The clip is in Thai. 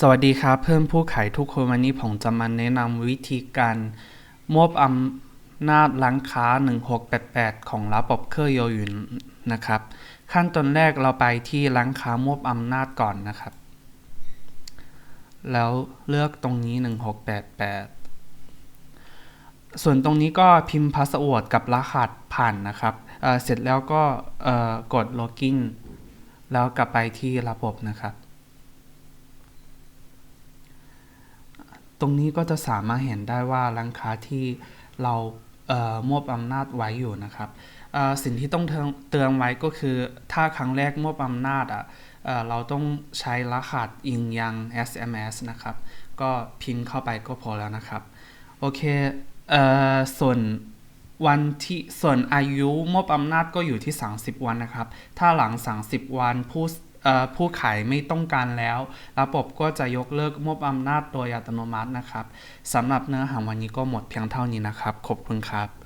สวัสดีครับ เพื่อนผู้ขายทุกคนวันนี้ผมจะมาแนะนำวิธีการมอบอำนาจร้านค้า 1688 ของระบบเครือโยยุนนะครับ ขั้นตอนแรกเราไปที่ร้านค้ามอบอำนาจก่อนนะครับ แล้วเลือกตรงนี้ 1688 ส่วนตรงนี้ก็พิมพ์พาสเวิร์ดกับรหัสผ่านนะครับเเสร็จแล้วก็เอ่อกด login แล้วกลับไปที่ระบบนะครับ ตรงนี้ก็จะสามารถเห็นได้ว่าร้านค้าที่เรามอบอำนาจไว้อยู่นะครับสิ่งที่ต้องเตือนไว้ก็คือ ถ้าครั้งแรกมอบอำนาจอะเเราต้องใช้รหัสอิงยัง SMS นะครับ ก็พิมพ์เข้าไปก็พอแล้วนะครับ โอเคเอ่อส่วนวันที่ส่วนอายุมอบอำนาจก็อยู่ที่ 30 วันนะครับ ถ้าหลัง 30 วันผู้ ผู้ขายไม่ต้องการแล้ว ระบบก็จะยกเลิกมอบอำนาจโดยอัตโนมัตินะครับสำหรับเนื้อหาวันนี้ก็หมดเพียงเท่านี้นะครับ ขอบคุณครับ